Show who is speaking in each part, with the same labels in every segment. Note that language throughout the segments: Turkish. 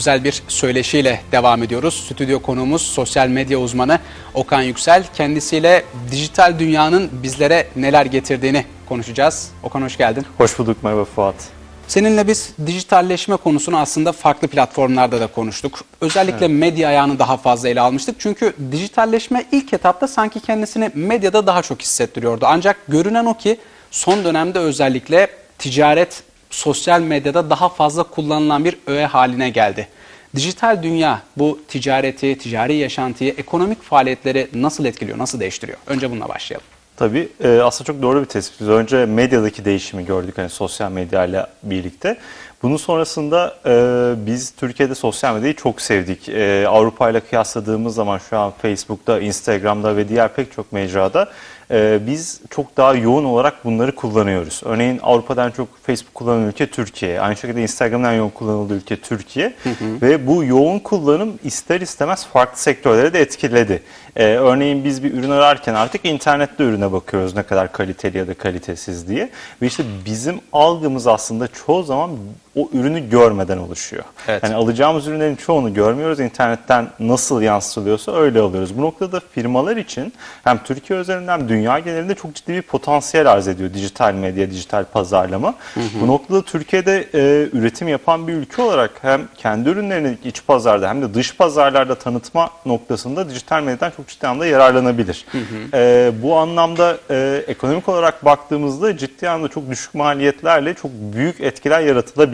Speaker 1: Özel bir söyleşiyle devam ediyoruz. Stüdyo konuğumuz sosyal medya uzmanı Okan Yüksel. Kendisiyle dijital dünyanın bizlere neler getirdiğini konuşacağız. Okan hoş geldin.
Speaker 2: Hoş bulduk merhaba Fuat.
Speaker 1: Seninle biz dijitalleşme konusunu aslında farklı platformlarda da konuştuk. Özellikle medya ayağını daha fazla ele almıştık. Çünkü dijitalleşme ilk etapta sanki kendisini medyada daha çok hissettiriyordu. Ancak görünen o ki son dönemde özellikle ticaret sosyal medyada daha fazla kullanılan bir öğe haline geldi. Dijital dünya bu ticareti, ticari yaşantıyı, ekonomik faaliyetleri nasıl etkiliyor, nasıl değiştiriyor? Önce bununla başlayalım.
Speaker 2: Tabii e, aslında çok doğru bir tespit. Önce medyadaki değişimi gördük hani sosyal medyayla birlikte. Bunun sonrasında e, biz Türkiye'de sosyal medyayı çok sevdik. E, Avrupa ile kıyasladığımız zaman şu an Facebook'ta, Instagram'da ve diğer pek çok mecrada e, biz çok daha yoğun olarak bunları kullanıyoruz. Örneğin Avrupa'dan çok Facebook kullanan ülke Türkiye. Aynı şekilde Instagram'dan yoğun kullanıldığı ülke Türkiye. Ve bu yoğun kullanım ister istemez farklı sektörlere de etkiledi. E, örneğin biz bir ürün ararken artık internette ürüne bakıyoruz ne kadar kaliteli ya da kalitesiz diye. Ve işte bizim algımız aslında çoğu zaman o ürünü görmeden oluşuyor.
Speaker 1: Evet.
Speaker 2: Yani alacağımız ürünlerin çoğunu görmüyoruz. İnternetten nasıl yansıtılıyorsa öyle alıyoruz. Bu noktada firmalar için hem Türkiye özelinde hem dünya genelinde çok ciddi bir potansiyel arz ediyor dijital medya, dijital pazarlama. Bu noktada Türkiye'de e, üretim yapan bir ülke olarak hem kendi ürünlerini iç pazarda hem de dış pazarlarda tanıtma noktasında dijital medyadan çok ciddi anlamda yararlanabilir. E, bu anlamda e, ekonomik olarak baktığımızda ciddi anlamda çok düşük maliyetlerle çok büyük etkiler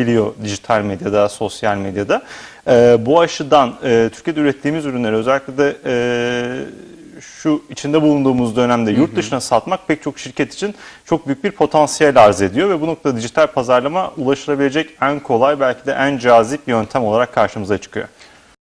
Speaker 2: yaratılabiliyor dijital medyada, sosyal medyada. E, bu açıdan e, Türkiye'de ürettiğimiz ürünleri özellikle de e, şu içinde bulunduğumuz dönemde yurt dışına satmak pek çok şirket için çok büyük bir potansiyel arz ediyor ve bu noktada dijital pazarlama ulaşılabilecek en kolay belki de en cazip yöntem olarak karşımıza çıkıyor.